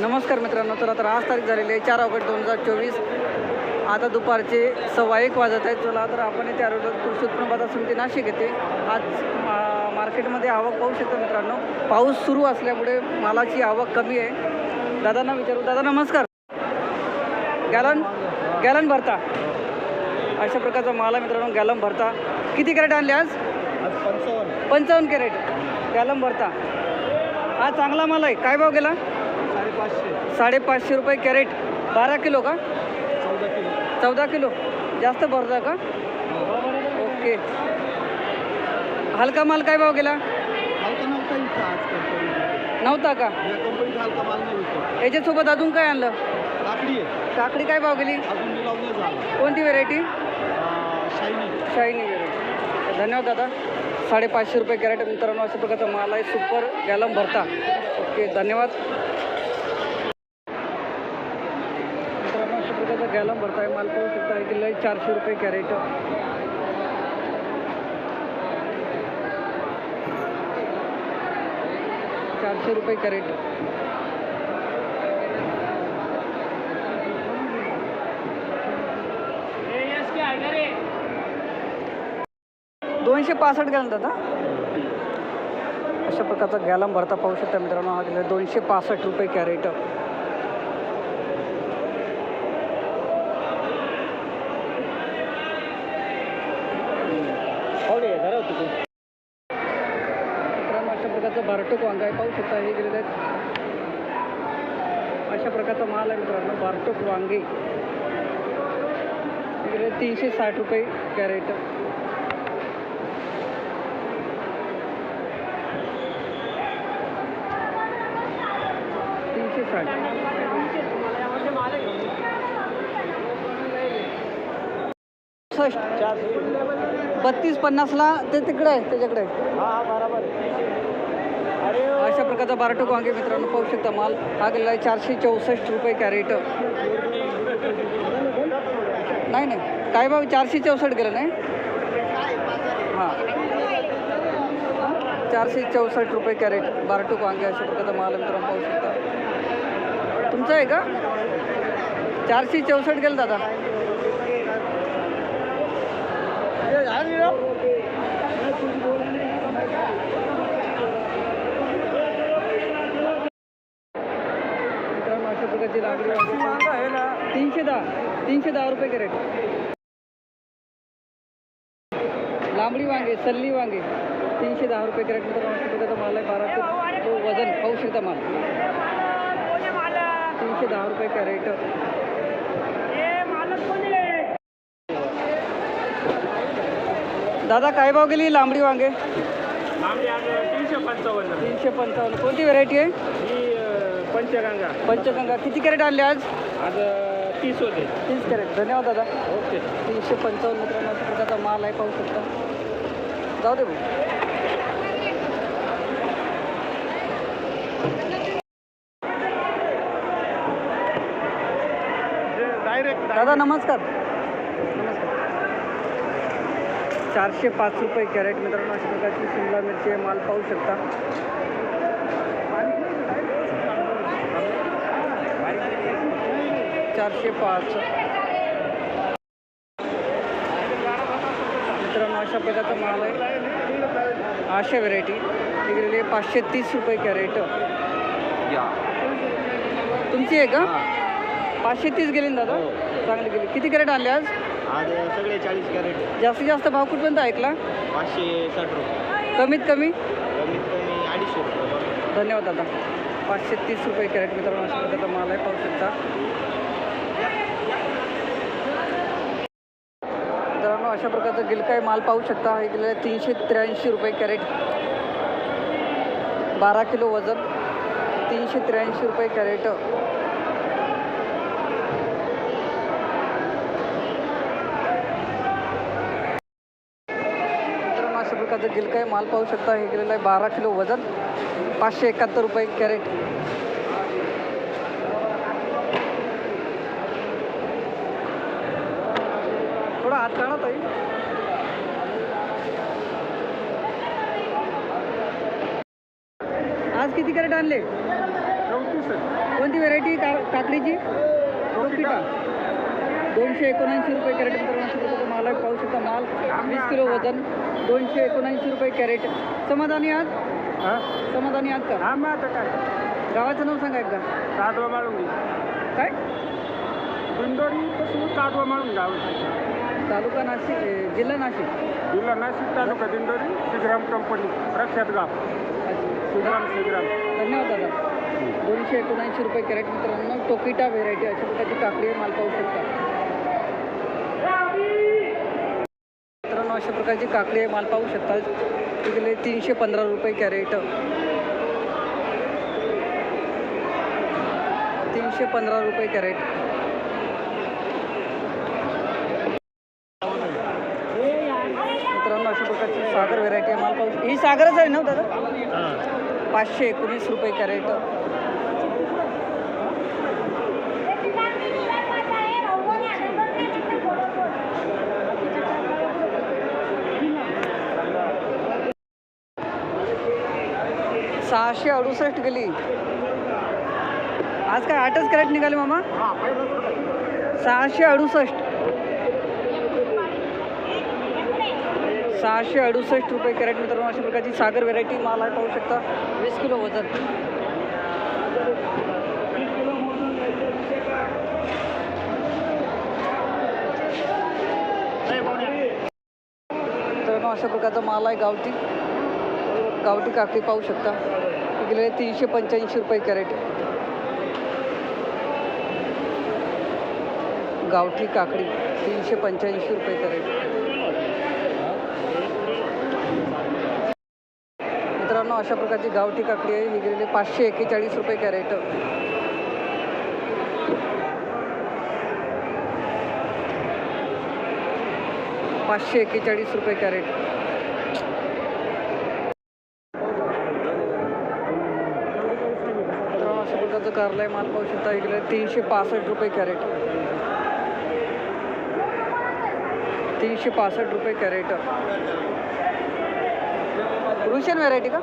नमस्कार मित्रांनो तर आता आज तारीख झालेली आहे चार ऑगस्ट दोन हजार चोवीस. आता दुपारचे सव्वा एक वाजत आहेत. चला तर आपण इथे आलो आहोत. कृषी उत्पन्न बाजार समिती नाशिक येते आज मा- मार्केटमध्ये आवक पाहू शकतो मित्रांनो. पाऊस सुरू असल्यामुळे मालाची आवक कमी आहे. दादांना विचारू. दादा नमस्कार. गॅलन गॅलन भरता. अशा प्रकारचा माल आहे मित्रांनो. गॅलन भरता. किती कॅरेट आणले आज पंचावन्न. पंचावन्न कॅरेट. गॅलन भरता. हा चांगला माल आहे. काय भाव गेला? साडेपाचशे. साडेपाचशे रुपये कॅरेट. बारा किलो का? चौदा किलो. चौदा किलो. जास्त भरता का? ओके. हलका माल काय भाव गेला? नव्हता का? याच्यासोबत अजून काय आणलं? काकडी काय भाव गेली? कोणती व्हेरायटी शाईनी व्हेरायटी धन्यवाद दादा. साडेपाचशे रुपये कॅरेट मित्रांनो. अशा प्रकारचा माल आहे. सुपर गॅलम भरता. ओके धन्यवाद. मित्रांनो गॅलम भरता आहे माल पाहू शकता आहे किल्ला चारशे रुपये कॅरेट. चारशे रुपये कॅरेट. दोनशे पासष्ट गॅलन दादा. अशा प्रकारचा गॅलम भरता पाहू शकता मित्रांनो हा गेला दोनशे पासष्ट रुपये कॅरेट मित्रांनो अशा बारटोक वांगा आहे पाहू शकता हे गेलेले आहेत. अशा प्रकारचा माल आहे मित्रांनो बारटोक वांगे. गेले तीनशे साठ रुपये कॅरेट. तीनशे साठ. बत्तीस पन्नासला ते तिकडे आहे त्याच्याकडे. आहे. हा हा बरोबर अशा प्रकारचा बारटोक वांगे मित्रांनो पाहू शकता माल. हा गेला आहे चारशे चौसष्ट रुपये कॅरेट. नाही नाही. काय भाऊ चारशे चौसष्ट गेलं नाही? हां. चारशे चौसष्ट रुपये कॅरेट बारटोक वांगे अशा प्रकारचा माल मित्रांनो पाहू शकता. तुमचं आहे का? चारशे चौसष्ट गेलं दादा मित्रांनो अशा प्रकारची लाकडी वांगी आहे ना तीनशे दहा तीनशे दहा रुपये कॅरेट लांबडी वांगे सल्ली वांगे तीनशे दहा रुपये कॅरेट मित्रांनो माल आहे बारा ते वजन पाहू शकता माल. तीनशे दहा रुपये कॅरेट. दादा काय भाव गेली लांबडी वांगे? तीनशे पंचावन्न. तीनशे पंचावन्न. कोणती व्हेरायटी आहे? पंचगंगा. पंचगंगा. किती कॅरेट आणले आज? आज तीस होते. तीस कॅरेट. धन्यवाद दादा. ओके. तीनशे पंचावन्न मित्रांनो अशा प्रकारचा माल आहे पाहू शकता. जाऊ दे भाऊ. डायरेक्ट दादा नमस्कार. नमस्कार चारशे पाच रुपये कॅरेट मित्रांनो अशा प्रकारची शिमला मिरची माल पाहू शकता. चारशे पाच. मित्रांनो अशा प्रकारचा माल आहे. अशा व्हेरायटी आहे पाचशे तीस रुपये कॅरेट. तुमची आहे का? पाचशे तीस गेली ना दादा? हो. चांगली गेली. किती कॅरेट आज? आज सगळे चाळीस कॅरेट. जास्तीत जास्त भाव कुठपर्यंत ऐकला? पाचशे साठ रुपये. कमीत कमी? कमीत कमी अडीचशे रुपये. धन्यवाद दादा. पाचशे तीस रुपये कॅरेट मित्रांनो अशा प्रकारचा माल आहे पाहू शकता मित्रांनो अशा प्रकारचा गिलकाय माल पाहू शकता. हे गेलेलं आहे तीनशे त्र्याऐंशी रुपये कॅरेट. बारा किलो वजन तीनशे त्र्याऐंशी रुपये कॅरेट. अशा प्रकारचं गिलकाय माल पाहू शकता. हे गेलेलं आहे बारा किलो वजन पाचशे एकाहत्तर रुपये कॅरेट. हात काढा ताई. आज किती कॅरेट आणले? कोणती व्हेरायटी का काकडीची? रोकिटा दोनशे एकोणऐंशी रुपये कॅरेट मित्रांनो माल आहे पाहू शकता माल. वीस किलो वजन दोनशे एकोणऐंशी रुपये कॅरेट. समाधानी आहात? समाधानी आहात का? हा मग आता काय? गावाचं नाव सांगा एकदा. काटवा माळून काय? दिंडोरी पासून काटवा माळून गाव तालुका नाशिक जिल्हा नाशिक. जिल्हा नाशिक तालुका दिंडोरी श्रीग्राम कंपनी प्रख्यात गाव. अच्छा. श्रीग्राम धन्यवाद दादा. दोनशे एकोणऐंशी रुपये कॅरेट मित्रांनो टोकिटा व्हेरायटी अशा प्रकारची काकडी आहे, माल पाहू शकता. मित्रांनो अशा प्रकारची काकडी आहे माल पाहू शकता. तिकडे तीनशे पंधरा रुपये कॅरेट. तीनशे पंधरा रुपये कॅरेट मित्रांनो अशा प्रकारची सागर व्हेरायटी आहे माल ही सागरच आहे ना दादा? पाचशे एकोणीस रुपये कॅरेट. सहाशे अडुसष्ट गेली. आज काय आठच कॅरेट निघाले मामा? सहाशे अडुसष्ट. सहाशे अडुसष्ट रुपये कॅरेट मित्रांनो अशा प्रकारची सागर व्हेरायटी माल आहे पाहू शकता. वीस किलो वजन. मित्रांनो अशा प्रकारचा माल आहे गावठी. गावठी काकडी पाहू शकता. गेले तीनशे पंच्याऐंशी रुपये कॅरेट. गावठी काकडी तीनशे पंच्याऐंशी रुपये कॅरेट मित्रांनो अशा प्रकारची गावठी काकडी आहे. ही गेलेली पाचशे एक्केचाळीस रुपये कॅरेट. पाचशे एक्केचाळीस रुपये कॅरेट. मित्रांनो अशा प्रकारचं कारला माल पाहू शकता. इकडे तीनशे पासष्ट रुपये कॅरेट. तीनशे पासष्ट रुपये कॅरेट. रुशियन व्हेरायटी का?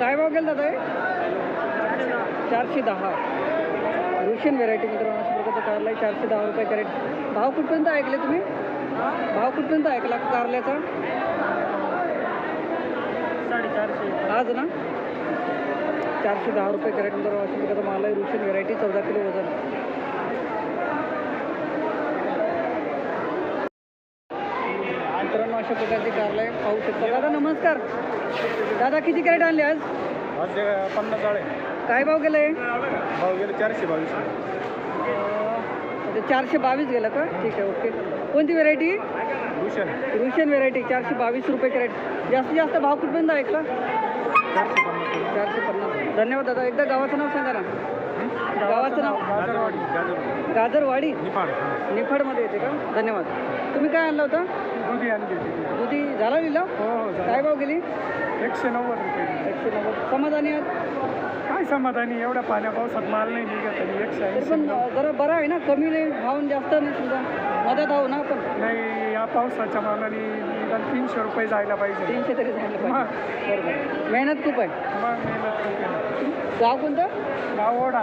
काय भाव गेला दादा? चारशे दहा. रुशियन व्हेरायटी मित्रांनो अशा प्रकारचं कारला आहे चारशे दहा रुपये कॅरेट भाव कुठपर्यंत ऐकले तुम्ही? भाव कुठपर्यंत ऐकला कारल्याचा? साडेचारशे. आज ना? चारशे दहा रुपये कॅरेट मित्रांनो अशा प्रकारचा माल आहे. रुशियन व्हेरायटी चौदा किलो वजन मित्रांनो अशा प्रकारची कारला आहे पाहू शकता. दादा नमस्कार. दादा किती कॅरेट आणले आज? आज पन्नास आळे काय भाव गेले? भाव गेले चारशे बावीस. चारशे बावीस गेलं का? ठीक आहे ओके. कोणती व्हेरायटी? भूषण. रुशियन व्हेरायटी चारशे बावीस रुपये कॅरेट. जास्तीत जास्त भाव कुठपर्यंत ऐकला चारशे पन्नास. चारशे पन्नास. धन्यवाद दादा. एकदा गावाचं नाव सांगा ना. गावाचं नाव? गाजरवाडी. गाजरवाडी. गाजरवाडी? निफाड. निफाडमध्ये येते का? धन्यवाद. तुम्ही काय आणलं होतं. दुधी झाला लिहिलं हो हो काय भाव गेली? एकशे नव्वद रुपये एकशे नव्वद. समाधानी आहात? काय समाधानी? एवढ्या पाण्या पावसात माल नाही निघत आणि एकशे तरी ऐंशी पण जरा बरं आहे ना? कमी नाही भाव जास्त नाही समजा मदत आहो ना आपण. नाही या पावसाच्या मानाने निदान तीनशे रुपये जायला पाहिजे. तीनशे तरी झालं पाहिजे. बरोबर. मेहनत खूप आहे. मग मेहनत खूप आहे. गाव कोणतं? गाव ओढा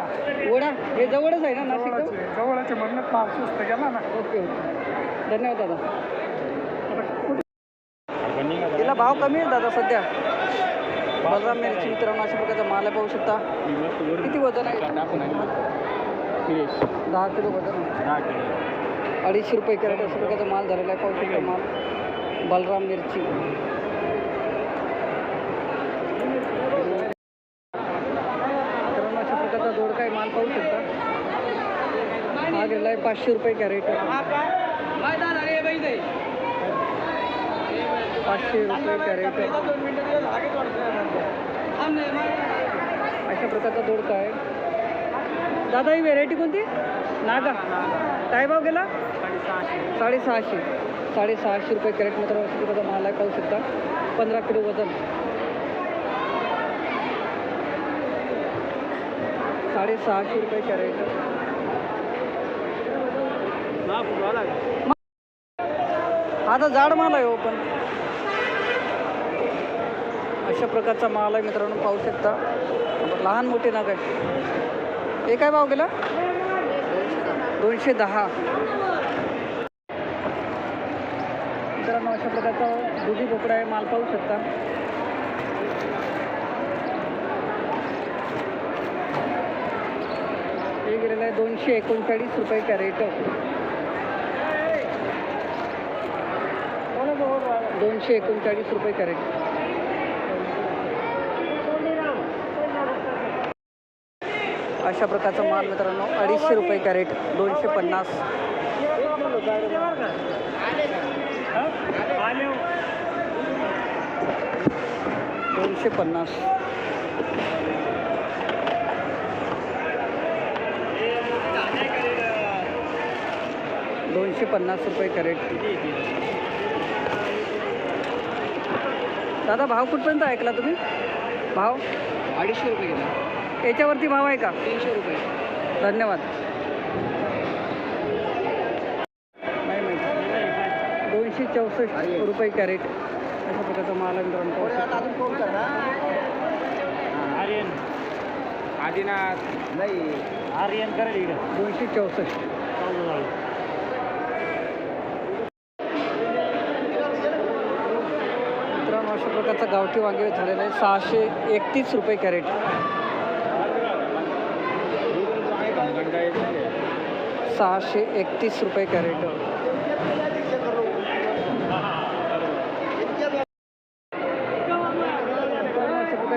ओढा हे जवळच आहे ना नाशिक जवळचे जवळचे म्हणत भाव स्वस्त गेला ना. Okay okay. धन्यवाद दादा. भाव कमी आहे दादा सध्या. बलराम मिरची मित्रांनो अशा प्रकारचा माल आहे पाहू शकता. किती वजन आहे? दहा किलो वजन आहे. अडीचशे रुपये कॅरेट अशा प्रकारचा माल झालेला आहे पाहू शकता माल. बलराम मिरची. मित्रांनो अशा प्रकारचा दोडका काय माल पाहू शकता. हा गेला आहे पाचशे रुपये कॅरेट. पाचशे रुपये कॅरेट अशा प्रकारचा दोडका आहे. दादा ही व्हेरायटी कोणती? नागा. काय भाव गेला? साडेसहाशे. साडेसहाशे रुपये कॅरेट मित्र प्रकारचा माल आहे पाहू शकता. पंधरा किलो वजन. साडेसहाशे रुपये कॅरेट. आता जाड माल आहे हो पण. अशा प्रकारचा माल आहे मित्रांनो पाहू शकता. लहान मोठे नग आहे हे काय भाव गेला? दोनशे दहा. मित्रांनो अशा प्रकारचा दुधी भोकडा आहे माल पाहू शकता. हे गेलेलं आहे दोनशे एकोणचाळीस रुपये कॅरेट. दोनशे एकोणचाळीस रुपये कॅरेट. अशा प्रकारचा माल मित्रांनो अडीचशे रुपये कॅरेट दोनशे पन्नास. दोनशे पन्नास. दोनशे पन्नास रुपये कॅरेट. दादा भाव कुठपर्यंत ऐकला तुम्ही? भाव? अडीचशे रुपये गेला याच्यावरती भाव आहे का? तीनशे रुपये. धन्यवाद. दोनशे चौसष्ट रुपये कॅरेट. अशा प्रकारचा माल शकता. आर्यन. आदिनाथ. नाही. आर्यन करेल दोनशे चौसष्ट. मित्रांनो अशा प्रकारचा गावठी वांगे झालेला आहे. सहाशे एकतीस रुपये कॅरेट. सहाशे एकतीस रुपये कॅरेट.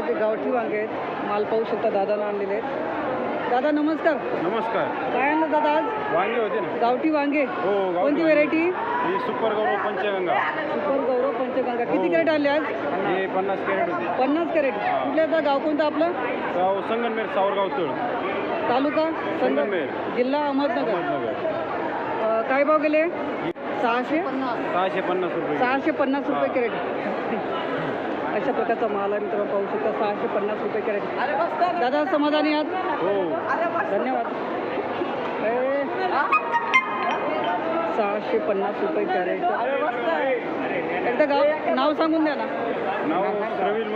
प्रकारचे गावठी वांगे आहेत. माल पाहू शकता दादानं आणलेले आहेत. दादा नमस्कार. नमस्कार. काय आणलं दादा आज? वांगे होते ना. गावठी वांगे. हो कोणती वांगे. व्हेरायटी ही सुपर गौरव पंचगंगा. सुपर गौरव पंचगंगा. किती हो. कॅरेट आणले आज? हे पन्नास कॅरेट होते. पन्नास कॅरेट. कुठल्या आता गाव कोणतं आपलं? गाव संगनमेर सावरगाव तळ. तालुका संगमनेर. जिल्हा अहमदनगर. अं, काय भाव गेले? सहाशे? सहाशे पन्नास रुपये सहाशे पन्नास रुपये कॅरेट. अशा प्रकारचा माल आहे मित्रांनो पाहू शकता सहाशे पन्नास रुपये कॅरेट. दादा समाधानी आहात? हो. धन्यवाद. ए, सहाशे पन्नास रुपये कॅरेट. एकदा गाव नाव सांगून द्या ना. नाव प्रवीण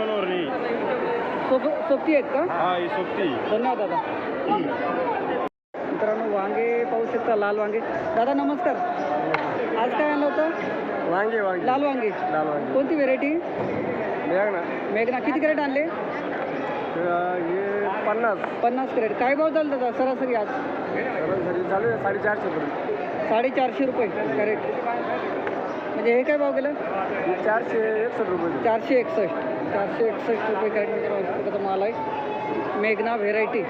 सोब सोबती आहेत का? हा ही सोबती. धन्यवाद दादा. मित्रांनो वांगे पाहू शकता लाल वांगे. दादा नमस्कार. आज काय आणलं होतं? वांगे वांगे. लाल वांगे. लाल वांगे. कोणती व्हेरायटी बघ ना मेघना. किती कॅरेट आणले? हे पन्नास. पन्नास कॅरेट काय भाव चालतं दादा सरासरी आज? चालू आहे साडेचारशे पर्यंत. साडेचारशे रुपये कॅरेट म्हणजे हे काय भाव गेलं? चारशे एकसष्ट रुपये चारशे एकसष्ट. चारशे एकसष्ट रुपये कॅरेट मित्रांनो माल आहे. मेघना व्हेरायटी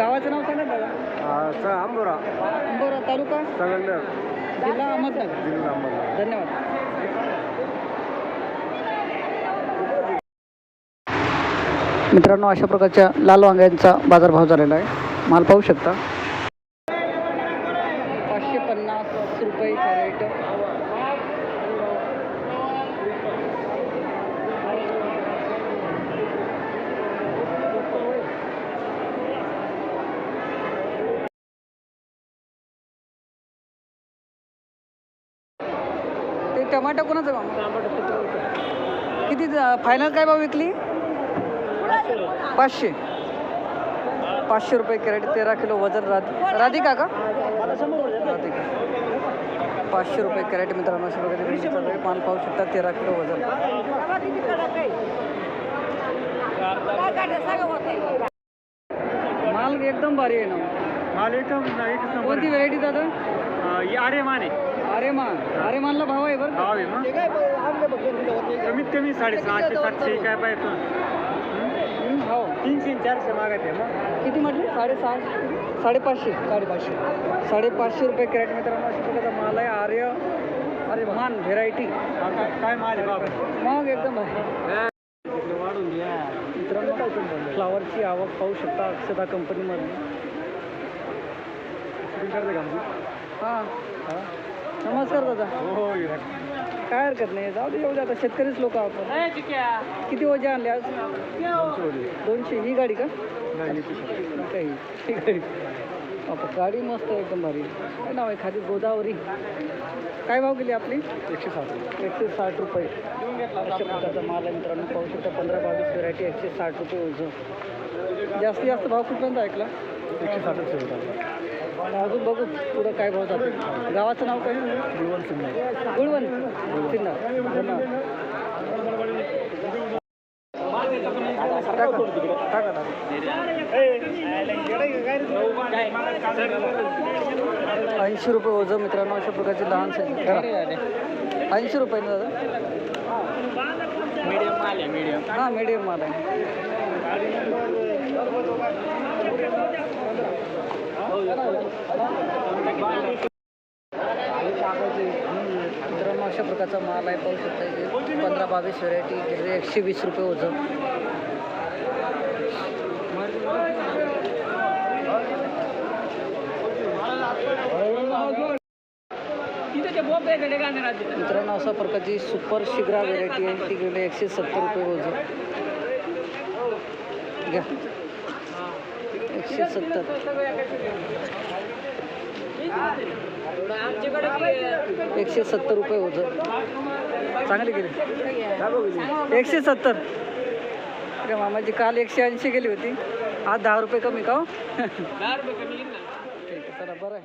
गावाचं नाव सांगा दादा. आंबोरा. अंबोरा तालुका? संगमनेर जिल्हा अहमदनगर. जिल्हा अहमदनगर. धन्यवाद. मित्रांनो अशा प्रकारच्या लाल वांग्यांचा बाजारभाव झालेला आहे. माल पाहू शकता पाचशे पन्नास रुपये कॅरेट ते टमाटा कोणाचं मामा किती फायनल काय भाव विकली? पाचशे. पाचशे रुपये कॅरेट तेरा किलो वजन राधी राधिका का? राधिका. पाचशे रुपये कॅरेट मित्रांनो चालू आहे. माल पाहू शकता तेरा किलो वजन. माल एकदम भारी आहे ना. माल एकदम कोणती व्हेरायटी दादा? आहे. अरे माने अरे मान अरे मानला भाव आहे बरं? भाव आहे मग कमीत कमी साडेसहाशे सातशे काय पाहिजे हम्म, भाव. तीनशे चारशे मागत आहे मग. किती म्हटले? साडेसहा साडेपाचशे. साडेपाचशे. साडेपाचशे रुपये कॅरेट मित्रांनो अशा प्रकारचा माल आहे. आर्य अरे मान व्हेरायटी हा, काय काय माल आहे बाबा? मग एकदम आहे. वाढून घ्या मित्रांनो फ्लावरची आवक पाहू शकता अक्षता कंपनीमध्ये का हां? नमस्कार दादा. हो काय हरकत नाही. जाऊ दे येऊ दे आता. शेतकरीच लोक आपण. किती वजे आणले आज? दोनशे ही गाडी का? काही ही गाडी. बापा गाडी मस्त आहे एकदम भारी. काय नाव आहे? खाली गोदावरी. काय भाव गेली आपली? एकशे साठ एकशे साठ रुपये. अशा प्रकारचा माल आहे मित्रांनो. पाहू शकता पंधरा बावीस व्हरायटी एकशे साठ रुपये ओझं. जास्तीत जास्त भाव कुठपर्यंत ऐकला? एकशे ठेवतात आणि अजून बघू पुढं काय भाव जाते गावाचं नाव काय? गुळवण सिन्नर. गुळवण टाका ऐंशी रुपये ओझं मित्रांनो अशा प्रकारचे लहान ऐंशी रुपये ना दादा? मीडियम माल आहे मीडियम हां मीडियम माल आहे. मित्रांनो अशा प्रकारचा माल आहे पाहू शकता पंधरा बावीस व्हरायटी एकशे वीस रुपये ओझं मित्रांनो अशा प्रकारची सुपर शिग्रा व्हेरायटी आहे. ती गेले एकशे सत्तर रुपये ओझं घ्या. एकशे सत्तर. एकशे सत्तर रुपये ओझं चांगले गेले. एकशे सत्तर. अरे मामाजी काल एकशे ऐंशी गेली होती. आज दहा रुपये कमी का हो? ठीक आहे चला बरं आहे.